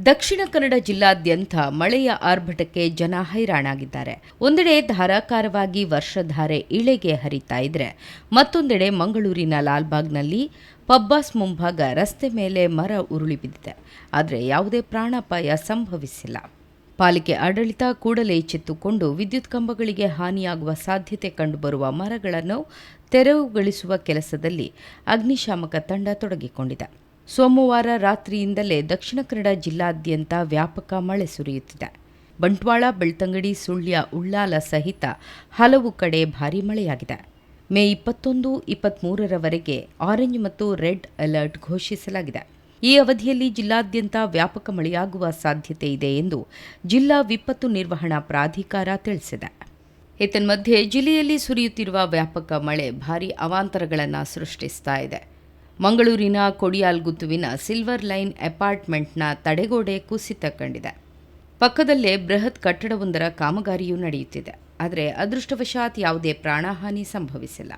ದಕ್ಷಿಣ ಕನ್ನಡ ಜಿಲ್ಲಾದ್ಯಂತ ಮಳೆಯ ಆರ್ಭಟಕ್ಕೆ ಜನ ಹೈರಾಣಾಗಿದ್ದಾರೆ. ಒಂದೆಡೆ ಧಾರಾಕಾರವಾಗಿ ವರ್ಷಧಾರೆ ಇಳೆಗೆ ಹರಿತಾ ಇದ್ರೆ, ಮತ್ತೊಂದೆಡೆ ಮಂಗಳೂರಿನ ಲಾಲ್ಬಾಗ್ನಲ್ಲಿ ಪಬ್ಬಾಸ್ ಮುಂಭಾಗ ರಸ್ತೆ ಮೇಲೆ ಮರ ಉರುಳಿ ಬಿದ್ದಿದೆ. ಆದರೆ ಯಾವುದೇ ಪ್ರಾಣಾಪಾಯ ಸಂಭವಿಸಿಲ್ಲ. ಪಾಲಿಕೆ ಆಡಳಿತ ಕೂಡಲೇ ಎಚ್ಚೆತ್ತುಕೊಂಡು ವಿದ್ಯುತ್ ಕಂಬಗಳಿಗೆ ಹಾನಿಯಾಗುವ ಸಾಧ್ಯತೆ ಕಂಡುಬರುವ ಮರಗಳನ್ನು ತೆರವುಗೊಳಿಸುವ ಕೆಲಸದಲ್ಲಿ ಅಗ್ನಿಶಾಮಕ ತಂಡ ತೊಡಗಿಕೊಂಡಿದೆ. ಸೋಮವಾರ ರಾತ್ರಿಯಿಂದಲೇ ದಕ್ಷಿಣ ಕನ್ನಡ ಜಿಲ್ಲಾದ್ಯಂತ ವ್ಯಾಪಕ ಮಳೆ ಸುರಿಯುತ್ತಿದೆ. ಬಂಟ್ವಾಳ, ಬೆಳ್ತಂಗಡಿ, ಸುಳ್ಯ, ಉಳ್ಳಾಲ ಸಹಿತ ಹಲವು ಕಡೆ ಭಾರೀ ಮಳೆಯಾಗಿದೆ. ಮೇ ಇಪ್ಪತ್ತೊಂದು ಇಪ್ಪತ್ತ್ಮೂರರವರೆಗೆ ಆರೆಂಜ್ ಮತ್ತು ರೆಡ್ ಅಲರ್ಟ್ ಘೋಷಿಸಲಾಗಿದೆ. ಈ ಅವಧಿಯಲ್ಲಿ ಜಿಲ್ಲಾದ್ಯಂತ ವ್ಯಾಪಕ ಮಳೆಯಾಗುವ ಸಾಧ್ಯತೆ ಇದೆ ಎಂದು ಜಿಲ್ಲಾ ವಿಪತ್ತು ನಿರ್ವಹಣಾ ಪ್ರಾಧಿಕಾರ ತಿಳಿಸಿದೆ. ಏತನ್ಮಧ್ಯೆ ಜಿಲ್ಲೆಯಲ್ಲಿ ಸುರಿಯುತ್ತಿರುವ ವ್ಯಾಪಕ ಮಳೆ ಭಾರೀ ಅವಾಂತರಗಳನ್ನು ಸೃಷ್ಟಿಸ್ತಾ ಇದೆ. ಮಂಗಳೂರಿನ ಕೊಡಿಯಾಲ್ಗುತ್ತುವಿನ ಸಿಲ್ವರ್ ಲೈನ್ ಅಪಾರ್ಟ್ಮೆಂಟ್ನ ತಡೆಗೋಡೆ ಕುಸಿತ ಕಂಡಿದೆ. ಪಕ್ಕದಲ್ಲೇ ಬೃಹತ್ ಕಟ್ಟಡವೊಂದರ ಕಾಮಗಾರಿಯೂ ನಡೆಯುತ್ತಿದೆ. ಆದರೆ ಅದೃಷ್ಟವಶಾತ್ ಯಾವುದೇ ಪ್ರಾಣಹಾನಿ ಸಂಭವಿಸಿಲ್ಲ.